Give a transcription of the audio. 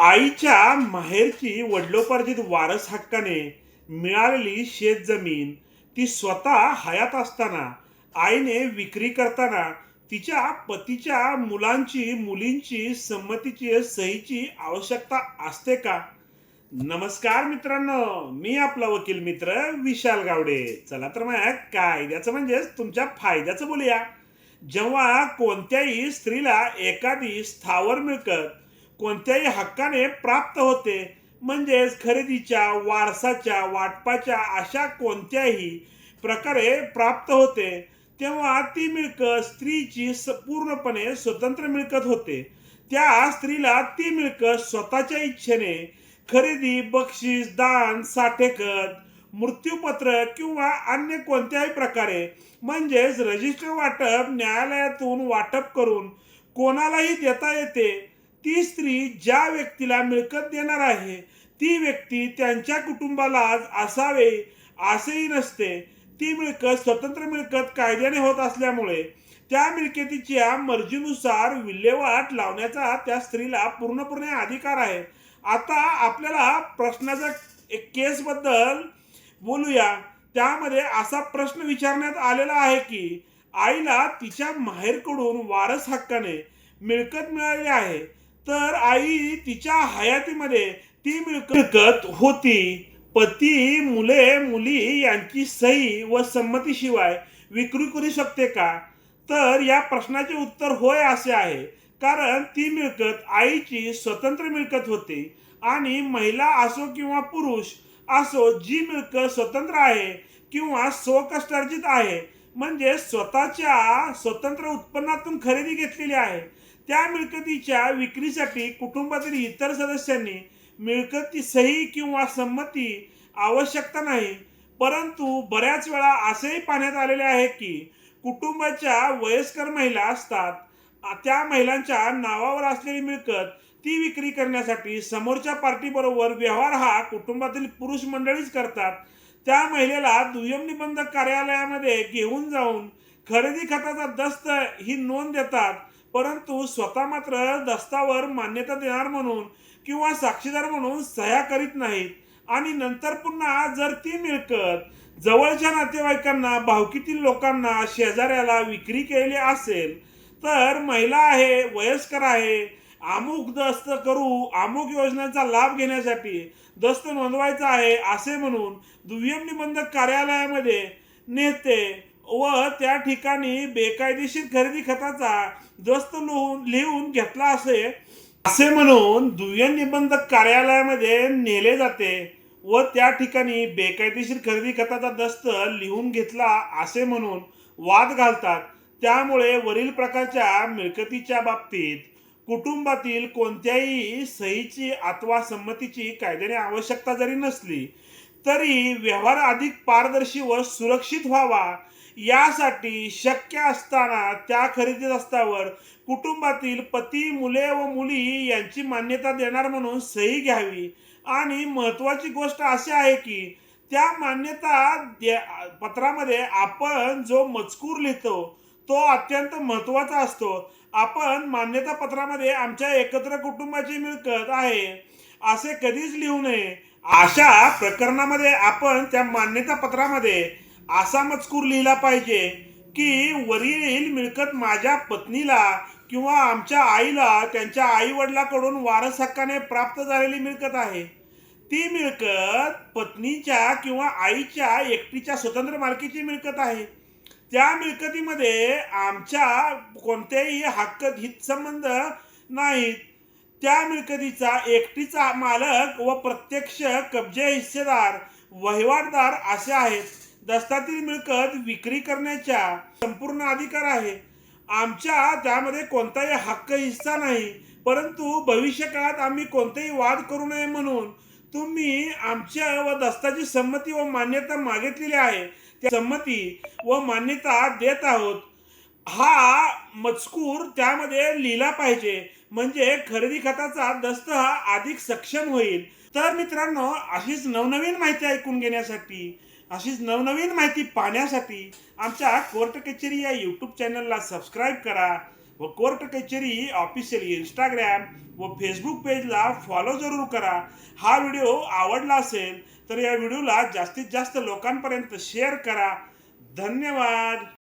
आईच्या माहेरची वडिलोपार्जित वारस हक्काने मिळालेली शेतजमीन ती स्वतः हयात असताना आईने विक्री करताना तिच्या पतीच्या मुलांची मुलींची संमतीची सहीची आवश्यकता असते का? नमस्कार मित्रांनो मी आपला वकील मित्र विशाल गावडे. चला तर मग कायद्याचं म्हणजेच तुमच्या फायद्याचं बोलूया. जेव्हा कोणत्याही स्त्रीला एखादी स्थावर मिळकत कोणत्याही हक्काने प्राप्त होते म्हणजेच खरेदीच्या वारसाच्या वाटपाच्या अशा कोणत्याही प्रकारे प्राप्त होते तेव्हा ती मिळकत स्त्रीची स- पूर्णपणे स्वतंत्र मिळकत होते. त्या स्त्रीला ती मिळकत स्वतःच्या इच्छेने खरेदी बक्षीस दान साठेखत मृत्यूपत्र किंवा अन्य कोणत्याही प्रकारे म्हणजेच रजिस्टर वाटप न्यायालयातून वाटप करून कोणालाही देता येते ती स्त्री ज्या व्यक्तीला मिळकत देणार आहे ती व्यक्ती त्यांच्या कुटुंबाला असावे असेही नसते. ती मिळकत स्वतंत्र मिळकत कायद्याने होत असल्यामुळे त्या मिळकतीच्या मर्जीनुसार विल्हेवाट लावण्याचा त्या स्त्रीला पूर्णपणे अधिकार आहे. आता आपल्याला प्रश्नाच्या एक केसबद्दल बोलूया. त्यामध्ये असा प्रश्न विचारण्यात आलेला आहे की आईला तिच्या माहेरकडून वारस हक्काने मिळकत मिळाली आहे. तर आई तिच्या हयातीमध्ये ती मिळकत मिळकत होती. पती मुले मुली यांची सही व संमतीशिवाय विक्री करू शकते का? तर या प्रश्नाचे उत्तर होय असे आहे. कारण ती मिळकत आईची स्वतंत्र मिळकत होती आणि महिला असो किंवा पुरुष असो जी मिळकत स्वतंत्र आहे किंवा स्वकष्टार्जित आहे म्हणजे स्वतःच्या स्वतंत्र उत्पन्नातून खरेदी घेतलेली आहे. त्या मिळकतीच्या विक्रीसाठी कुटुंबातील इतर सदस्यांनी मिळकती सही किंवा संमती आवश्यकता नाही. परंतु बऱ्याच वेळा असेही पाहण्यात आलेले आहे की कुटुंबाच्या वयस्कर महिला असतात. त्या महिलांच्या नावावर असलेली मिळकत ती विक्री करण्यासाठी समोरच्या पार्टीबरोबर व्यवहार हा कुटुंबातील पुरुष मंडळीच करतात. त्या महिलेला दुय्यम निबंधक कार्यालयामध्ये घेऊन जाऊन खरेदी खताचा दस्त ही नोंद देतात. परंतु स्वतः मात्र दस्तावर मान्यता देणार म्हणून किंवा साक्षीदार म्हणून सह्या करीत नाहीत. आणि नंतर पुन्हा जर ती मिळकत जवळच्या नातेवाईकांना भावकीतील लोकांना शेजाऱ्याला विक्री केलेली असेल तर महिला आहे वयस्कर आहे अमुक दस्त करू अमुक योजनेचा लाभ घेण्यासाठी दस्त नोंदवायचा आहे असे म्हणून दुय्यम निबंधक कार्यालयामध्ये नेते व त्या ठिकाणी बेकायदेशीर खरेदी खताचा दस्त लिहून लिहून घेतला असे असे म्हणून दुय्यम निबंधक कार्यालयामध्ये नेले जाते व त्या ठिकाणी बेकायदेशीर खरेदी खताचा दस्त लिहून घेतला असे म्हणून वाद घालतात. त्यामुळे वरील प्रकारच्या मिळकतीच्या बाबतीत कुटुंबातील कोणत्याही सहीची अथवा संमतीची कायद्याने आवश्यकता जरी नसली तरी व्यवहार अधिक पारदर्शी व सुरक्षित व्हावा यासाठी शक्य असताना त्या खरेदी दस्तावर कुटुंबातील पती मुले व मुली यांची मान्यता देणार म्हणून सही घ्यावी. आणि महत्त्वाची गोष्ट अशी आहे की त्या मान्यता द्या- पत्रामध्ये आपण जो मजकूर लिहितो तो अत्यंत महत्त्वाचा असतो. आपण मान्यता पत्रामध्ये आमच्या एकत्र कुटुंबाची मिळकत आहे असे कधीच लिहू नये. अशा प्रकरणामध्ये आपण त्या मान्यता पत्रामध्ये असा मजकूर लिहिला पाहिजे की वरील मिळकत माझ्या पत्नीला किंवा आमच्या आईला त्यांच्या आई वडिलाकडून वारस हक्काने प्राप्त झालेली मिळकत आहे. ती मिळकत पत्नीच्या किंवा आईच्या एकटीच्या स्वतंत्र मालकीची मिळकत आहे. त्या मिळकतीमध्ये आमच्या कोणतेही हक्क हितसंबंध नाहीत. त्या मिळकतीचा एकटीचा मालक व प्रत्यक्ष कब्जे हिस्सेदार वहिवाटदार असे आहेत. दस्तातील मिळकत विक्री करण्याच्या संपूर्ण अधिकार आहे. आमच्या त्यामध्ये कोणताही हक्क हिस्सा नाही. परंतु भविष्य काळात आम्ही कोणतेही वाद करू नये म्हणून तुम्ही आमच्या व दस्ताची संमती व मान्यता मागितलेली आहे. त्या संमती व मान्यता देत आहोत. हा मजकूर त्यामध्ये लिहिला पाहिजे. म्हणजे खरेदी खताचा दस्त हा अधिक सक्षम होईल. तर मित्रांनो अशीच नवनवीन माहिती ऐकून घेण्यासाठी अशीच नवनवीन माहिती पाहण्यासाठी आमच्या कोर्ट कचेरी या यूट्यूब चॅनलला सबस्क्राईब करा व कोर्ट कचेरी ऑफिशियल इंस्टाग्राम व फेसबुक पेजला फॉलो जरूर करा. हा व्हिडिओ आवडला असेल तर या व्हिडिओला जास्तीत जास्त लोकांपर्यंत शेअर करा. धन्यवाद!